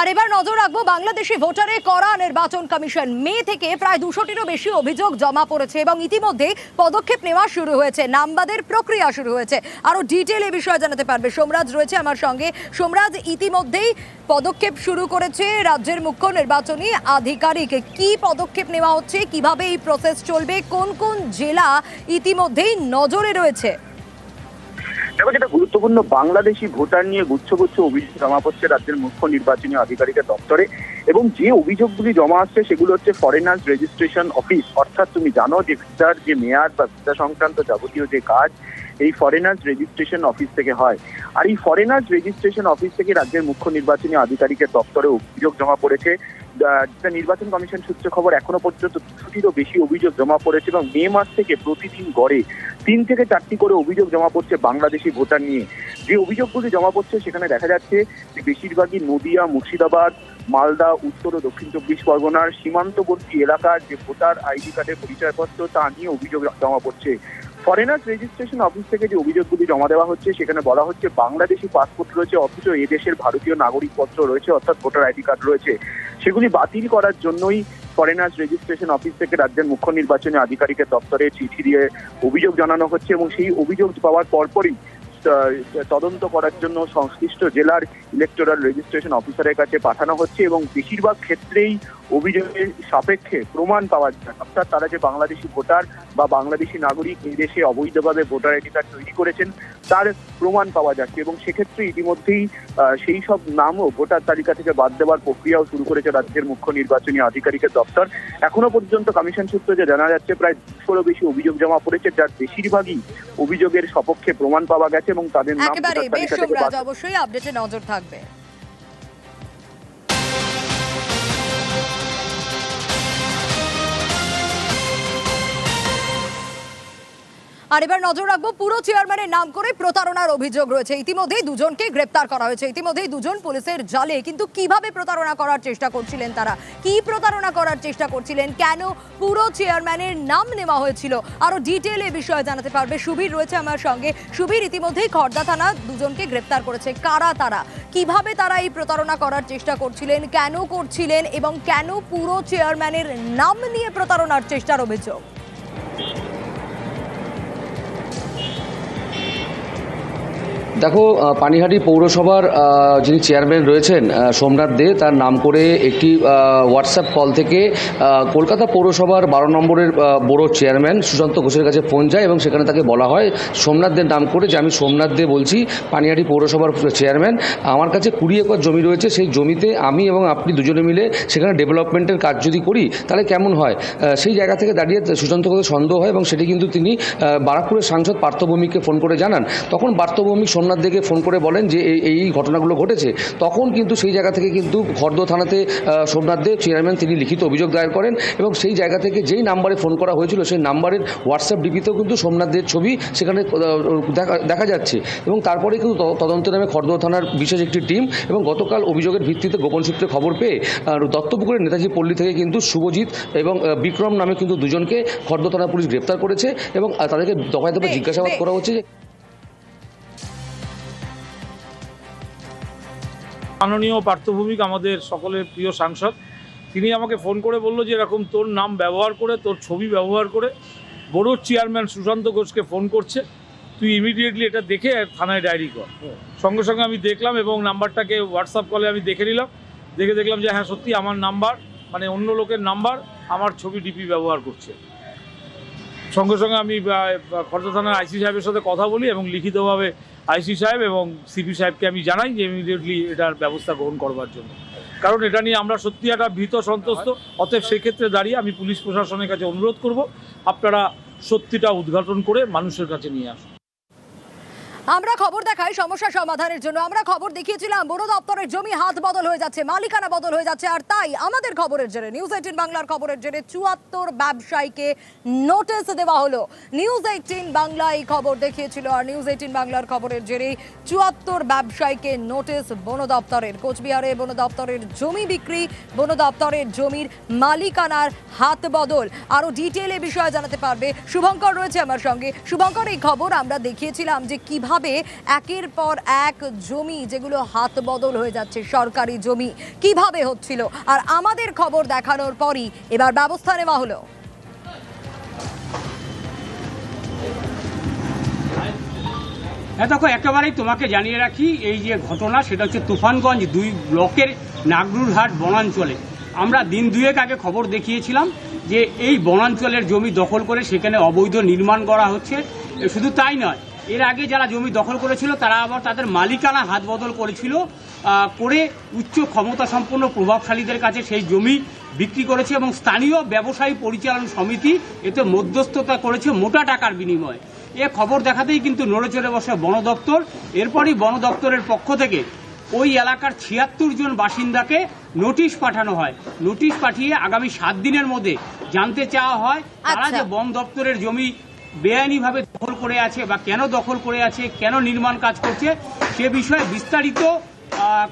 আর এবার নজর রাখব বাংলাদেশি ভোটারে করা নির্বাচন কমিশন। মে থেকে প্রায় দুশোটিরও বেশি অভিযোগ জমা পড়েছে এবং ইতিমধ্যে পদক্ষেপ নেওয়া শুরু হয়েছে, নামবাদের প্রক্রিয়া শুরু হয়েছে। আরও ডিটেল এ বিষয়ে জানাতে পারবে সোমরাজ, রয়েছে আমার সঙ্গে। সোমরাজ, ইতিমধ্যেই পদক্ষেপ শুরু করেছে রাজ্যের মুখ্য নির্বাচনী আধিকারিক। কি পদক্ষেপ নেওয়া হচ্ছে, কীভাবে এই প্রসেস চলবে, কোন কোন জেলা ইতিমধ্যেই নজরে রয়েছে? দেখো, যেটা গুরুত্বপূর্ণ বাংলাদেশি ভোটার নিয়ে গুচ্ছগুচ্ছ গুচ্ছ অভিযোগ জমা পড়ছে রাজ্যের মুখ্য নির্বাচনী আধিকারিকের দপ্তরে। এবং যে অভিযোগগুলি জমা আসছে, সেগুলো হচ্ছে ফরেনার্স রেজিস্ট্রেশন অফিস অর্থাৎ তুমি জানো যে ভিসার যে মেয়াদ বা ভিসা সংক্রান্ত যাবতীয় যে কাজ এই ফরেনার্স রেজিস্ট্রেশন অফিস থেকে হয়। আর এই ফরেনার্স রেজিস্ট্রেশন অফিস থেকে রাজ্যের মুখ্য নির্বাচনী আধিকারিকের দপ্তরে অভিযোগ জমা পড়েছে। নির্বাচন কমিশন সূত্রে খবর এখনও পর্যন্ত দুশোটিরও বেশি অভিযোগ জমা পড়েছে এবং মে মাস থেকে প্রতিদিন গড়ে তিন থেকে চারটি করে অভিযোগ জমা পড়ছে বাংলাদেশি ভোটার নিয়ে। যে অভিযোগগুলি জমা পড়ছে সেখানে দেখা যাচ্ছে যে বেশিরভাগই নদিয়া, মুর্শিদাবাদ, মালদা, উত্তর ও দক্ষিণ চব্বিশ পরগনার সীমান্তবর্তী এলাকার যে ভোটার আইডি কার্ডের পরিচয়পত্র তা নিয়ে অভিযোগ জমা পড়ছে। ফরেনার্স রেজিস্ট্রেশন অফিস থেকে যে অভিযোগগুলি জমা দেওয়া হচ্ছে, সেখানে বলা হচ্ছে বাংলাদেশি পাসপোর্ট রয়েছে, অথচ এদেশের ভারতীয় নাগরিকপত্র রয়েছে, অর্থাৎ ভোটার আইডি কার্ড রয়েছে। সেগুলি বাতিল করার জন্যই ফরেনার্স রেজিস্ট্রেশন অফিস থেকে রাজ্যের মুখ্য নির্বাচনী আধিকারিকের দপ্তরে চিঠি দিয়ে অভিযোগ জানানো হচ্ছে এবং সেই অভিযোগ পাওয়ার পরপরই তদন্ত করার জন্য সংশ্লিষ্ট জেলার ইলেকটোরাল রেজিস্ট্রেশন অফিসারের কাছে পাঠানো হচ্ছে এবং বেশিরভাগ ক্ষেত্রেই অভিযোগের সাপেক্ষে প্রমাণ পাওয়া যায় অর্থাৎ তারা যে বাংলাদেশি ভোটার বা বাংলাদেশি নাগরিক এই দেশে অবৈধভাবে ভোটার আইডি কার্ড তৈরি করেছেন তার প্রমাণ পাওয়া যাচ্ছে এবং সেক্ষেত্রে ইতিমধ্যেই সেই সব নামও ভোটার তালিকা থেকে বাদ দেওয়ার প্রক্রিয়াও শুরু করেছে রাজ্যের মুখ্য নির্বাচনী আধিকারিকের দপ্তর। এখনও পর্যন্ত কমিশন সূত্রে যে জানা যাচ্ছে প্রায় দুশোরও বেশি অভিযোগ জমা পড়েছে যার বেশিরভাগই অভিযোগের সপক্ষে প্রমাণ পাওয়া গেছে এবং তাদের নাম অবশ্যই আপডেটে নজর থাকবে। আর এবার নজর রাখব পুরো চেয়ারম্যানের নাম করে প্রতারণার অভিযোগ রয়েছে। ইতিমধ্যেই দুজনকে গ্রেপ্তার করা হয়েছে। ইতিমধ্যেই দুজন পুলিশের জালে। কিন্তু কীভাবে প্রতারণা করার চেষ্টা করছিলেন তারা? কি প্রতারণা করার চেষ্টা করছিলেন? কেন পুরো চেয়ারম্যানের নাম নেওয়া হয়েছিল? আরও ডিটেল এ বিষয়ে জানাতে পারবে সুবীর রয়েছে আমার সঙ্গে। সুবীর, ইতিমধ্যেই খর্দা থানা দুজনকে গ্রেপ্তার করেছে। কারা তারা? কীভাবে তারা এই প্রতারণা করার চেষ্টা করছিলেন? কেন করছিলেন? এবং কেন পুরো চেয়ারম্যানের নাম নিয়ে প্রতারণার চেষ্টার অভিযোগ? দেখো পানিহাটি পৌরসভার যিনি চেয়ারম্যান রয়েছেন সোমনাথ দে, তার নাম করে একটি হোয়াটসঅ্যাপ কল থেকে কলকাতা পৌরসভার বারো নম্বরের বড় চেয়ারম্যান সুশান্ত ঘোষের কাছে ফোন যায় এবং সেখানে তাকে বলা হয়। সোমনাথ দের নাম করে যে, আমি সোমনাথ দে বলছি, পানিহাটি পৌরসভার চেয়ারম্যান আমার কাছে কুড়ি একর জমি রয়েছে, সেই জমিতে আমি এবং আপনি দুজনে মিলে সেখানে ডেভেলপমেন্টের কাজ যদি করি, তাহলে কেমন হয়? সেই জায়গা থেকে দাঁড়িয়ে সুশান্ত ঘোষের সন্দেহ হয় এবং সেটি কিন্তু তিনি বারাকপুরের সাংসদ পার্থভৌমিককে ফোন করে জানান। তখন পার্থভৌমিক সোমনাথ দেকে ফোন করে বলেন যে এই এই ঘটনাগুলো ঘটেছে। তখন কিন্তু সেই জায়গা থেকে কিন্তু খর্দ থানাতে সোমনাথ দে চেয়ারম্যান তিনি লিখিত অভিযোগ দায়ের করেন এবং সেই জায়গা থেকে যেই নাম্বারে ফোন করা হয়েছিল সেই নাম্বারের হোয়াটসঅ্যাপ ডিপিতেও কিন্তু সোমনাথ দের ছবি সেখানে দেখা দেখা যাচ্ছে। এবং তারপরে কিন্তু তদন্ত নামে খর্দ থানার বিশেষ একটি টিম এবং গতকাল অভিযোগের ভিত্তিতে গোপন সূত্রে খবর পেয়ে দত্তপুকুরের নেতাজি পল্লী থেকে কিন্তু শুভজিৎ এবং বিক্রম নামে কিন্তু দুজনকে খর্দ থানা পুলিশ গ্রেপ্তার করেছে এবং তাদেরকে দফায় দফায় জিজ্ঞাসাবাদ করা হচ্ছে যে মাননীয় পার্থভূমিক আমাদের সকলের প্রিয় সাংসদ। তিনি আমাকে ফোন করে বলল যে এরকম তোর নাম ব্যবহার করে, তোর ছবি ব্যবহার করে বড় চেয়ারম্যান সুশান্ত ঘোষকে ফোন করছে। তুই ইমিডিয়েটলি এটা দেখে থানায় ডায়েরি কর। সঙ্গে সঙ্গে আমি দেখলাম এবং নাম্বারটাকে হোয়াটসঅ্যাপ কলে আমি দেখে নিলাম। দেখে দেখলাম যে হ্যাঁ সত্যি আমার নাম্বার মানে অন্য লোকের নাম্বার, আমার ছবি ডিপি ব্যবহার করছে। সঙ্গে সঙ্গে আমি খর্দা থানার আইসি সাহেবের সাথে কথা বলি এবং লিখিতভাবে আইসি সাহেব এবং সিপি সাহেবকে আমি জানাই যে ইমিডিয়েটলি এটার ব্যবস্থা গ্রহণ করবার জন্য। কারণ এটা নিয়ে আমরা সত্যি একটা ভীত সন্তুষ্ট অতএব সেক্ষেত্রে দাঁড়িয়ে আমি পুলিশ প্রশাসনের কাছে অনুরোধ করব, আপনারা সত্যিটা উদ্ঘাটন করে মানুষের কাছে নিয়ে আসুন। আমরা খবর দেখাই সমস্যা সমাধানের জন্য। আমরা খবর দেখিয়েছিলাম বন দপ্তরের জমি হাত বদল হয়ে যাচ্ছে, মালিকানা বদল হয়ে যাচ্ছে, আর তাই আমাদের খবরের জেরে নিউজ এইটিন বাংলার খবরের জেরে চুয়াত্তর ব্যবসায়ীকে নোটিস দেওয়া হলো। নিউজ এইটিন বাংলা এই খবর দেখিয়েছিল, আর নিউজ এইটিন বাংলার খবরের জেরে চুয়াত্তর ব্যবসায়ীকে নোটিশ বন দপ্তরের, কোচবিহারে বন দপ্তরের জমি বিক্রি, বন দপ্তরের জমির মালিকানার হাত বদল। আরও ডিটেল বিষয়ে জানাতে পারবে শুভঙ্কর রয়েছে আমার সঙ্গে। শুভঙ্কর, এই খবর আমরা দেখিয়েছিলাম যে কীভাবে কীভাবে একের পর এক জমি যেগুলো হাত বদল হয়ে যাচ্ছে, সরকারি জমি। কীভাবে হচ্ছিল? আর আমাদের খবর দেখানোর পরই এবার ব্যবস্থা নেওয়া হলো। হ্যাঁ দেখো, একেবারেই তোমাকে জানিয়ে রাখি, এই যে ঘটনা, সেটা হচ্ছে তুফানগঞ্জ দুই ব্লকের নাগরুরহাট বনাঞ্চলে। আমরা দিন দুয়েক আগে খবর দেখিয়েছিলাম যে এই বনাঞ্চলের জমি দখল করে সেখানে অবৈধ নির্মাণ করা হচ্ছে। শুধু তাই নয় এর আগে যারা জমি দখল করেছিল তারা আবার তাদের মালিকানা হাত বদল করেছিল করে উচ্চ ক্ষমতা সম্পন্ন প্রভাবশালীদের কাছে সেই জমি বিক্রি করেছে এবং স্থানীয় ব্যবসায়ী পরিচালন সমিতি এতে মধ্যস্থতা করেছে মোটা টাকার বিনিময়ে। এ খবর দেখাতেই কিন্তু নড়ে চড়ে বসে বন দপ্তর। এরপরই বন দপ্তরের পক্ষ থেকে ওই এলাকার ছিয়াত্তর জন বাসিন্দাকে নোটিশ পাঠানো হয়। নোটিশ পাঠিয়ে আগামী সাত দিনের মধ্যে জানতে চাওয়া হয় তারা আচ্ছা। যে বন দপ্তরের জমি বেআইনিভাবে দখল করে আছে বা কেন দখল করে আছে কেন নির্মাণ কাজ করছে সে বিষয়ে বিস্তারিত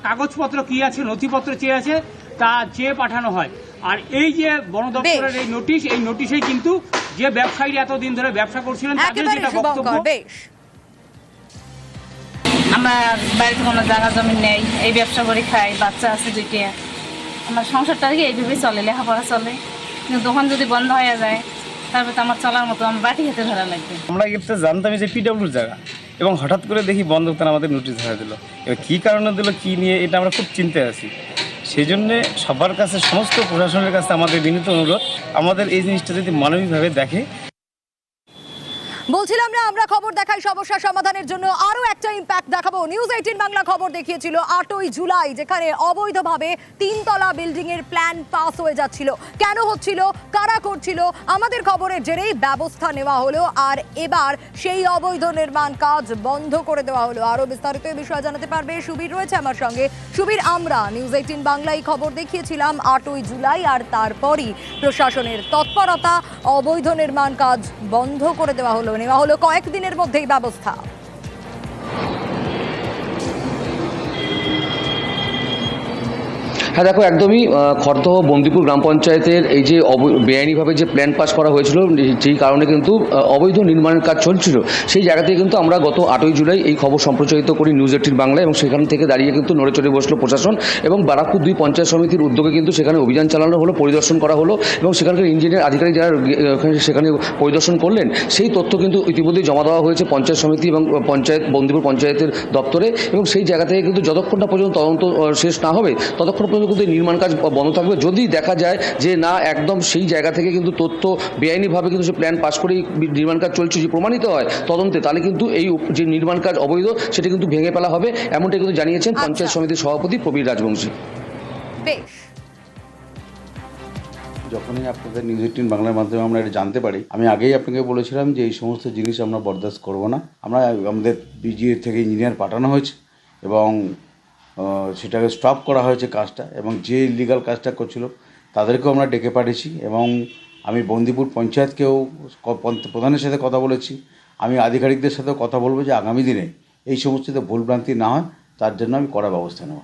কাগজপত্র কি আছে নথিপত্র চেয়ে আছে তা চেয়ে পাঠানো হয়। আর এই যে বন দপ্তরের এই নোটিশ এই নোটিশেই কিন্তু যে ব্যবসায়ীরা এতদিন ধরে ব্যবসা করছিলেন তাদের যেটা বক্তব্য। আমার বাড়িতে কোনো জায়গা জমি নেই এই ব্যবসা করে খাই বাচ্চা আছে দুইটা। আমার সংসারটা এইভাবেই চলে লেখাপড়া চলে। কিন্তু দোকান যদি বন্ধ হয়ে যায় আমার মতো, আমরা এটা জানতাম যে পিডাব্লিউর জায়গা। এবং হঠাৎ করে দেখি বন্ধ তারা আমাদের নোটিশ ধরা দিল। এবার কী কারণে দিল, কী নিয়ে, এটা আমরা খুব চিন্তায় আছি। সেই জন্যে সবার কাছে, সমস্ত প্রশাসনের কাছে আমাদের বিনীত অনুরোধ, আমাদের এই জিনিসটা যদি মানবিকভাবে দেখে বলছিলাম না, আমরা খবর দেখাই, সমস্যা সমাধানের জন্য আরও একটা ইম্প্যাক্ট দেখাবো। নিউজ এইটিন বাংলা খবর দেখিয়েছিল, আটই জুলাই, যেখানে অবৈধভাবে তিনতলা বিল্ডিং এর প্ল্যান পাস হয়ে যাচ্ছিল। কেন হচ্ছিল? কারা করছিল? আমাদের খবরের জেরেই ব্যবস্থা নেওয়া হলো, আর এবার সেই অবৈধ নির্মাণ কাজ বন্ধ করে দেওয়া হলো। আরও বিস্তারিত এই বিষয়ে জানাতে পারবে সুবীর রয়েছে আমার সঙ্গে। সুবীর, আমরা নিউজ এইটিন বাংলায় খবর দেখিয়েছিলাম আটই জুলাই, আর তারপরই প্রশাসনের তৎপরতা, অবৈধ নির্মাণ কাজ বন্ধ করে দেওয়া হলো। নেওয়া হলো কয়েকদিনের মধ্যেই ব্যবস্থা। হ্যাঁ দেখো একদমই আহ, খড়দহ বন্দিপুর গ্রাম পঞ্চায়েতের এই যে বেআইনিভাবে যে প্ল্যান পাস করা হয়েছিল যেই কারণে কিন্তু অবৈধ নির্মাণের কাজ চলছিল সেই জায়গা থেকে কিন্তু আমরা গত আটই জুলাই এই খবর সম্প্রচারিত করি নিউজ এইটিন বাংলায় এবং সেখান থেকে দাঁড়িয়ে কিন্তু নড়ে চড়ে বসল প্রশাসন এবং বারাকপুর দুই পঞ্চায়েত সমিতির উদ্যোগে কিন্তু সেখানে অভিযান চালানো হলো পরিদর্শন করা হলো এবং সেখানকার ইঞ্জিনিয়ার আধিকারিক যারা সেখানে পরিদর্শন করলেন সেই তথ্য কিন্তু ইতিমধ্যেই জমা দেওয়া হয়েছে পঞ্চায়েত সমিতি এবং পঞ্চায়েত বন্দিপুর পঞ্চায়েতের দপ্তরে এবং সেই জায়গা থেকে কিন্তু যতক্ষণ না পর্যন্ত তদন্ত শেষ না হবে ততক্ষণ পর্যন্ত কিন্তু নির্মাণ কাজ বন্ধ থাকবে। যদি দেখা যায় যে না একদম সেই জায়গা থেকে কিন্তু তথ্য বেআইনিভাবে কিন্তু সে প্ল্যান পাশ করেই নির্মাণ কাজ চলছে যে প্রমাণিত হয় তদন্তে তাহলে কিন্তু এই যে নির্মাণ কাজ অবৈধ সেটা কিন্তু ভেঙে ফেলা হবে। এমনটাই কিন্তু জানিয়েছেন আচ্ছা। পঞ্চায়েত সমিতির সভাপতি প্রবীর রাজবংশী। বেশ। যখনই আপনাদের নিউজ এইটিন বাংলার মাধ্যমে আমরা এটা জানতে পারি আমি আগেই আপনাকে বলেছিলাম যে এই সমস্ত জিনিস আমরা বরদাস্ত করব না। আমরা আমাদের বিজিএ থেকে ইঞ্জিনিয়ার পাঠানো হয়েছে এবং সেটাকে স্টপ করা হয়েছে কাজটা এবং যে ইলিগাল কাজটা করছিল, তাদেরকেও আমরা ডেকে পাঠিয়েছি এবং আমি বন্দিপুর পঞ্চায়েতকেও প্রধানের সাথে কথা বলেছি। আমি আধিকারিকদের সাথেও কথা বলব যে আগামী দিনে এই সমস্ত ভুলভ্রান্তি না হয়, তার জন্য আমি কড়া ব্যবস্থা নেব।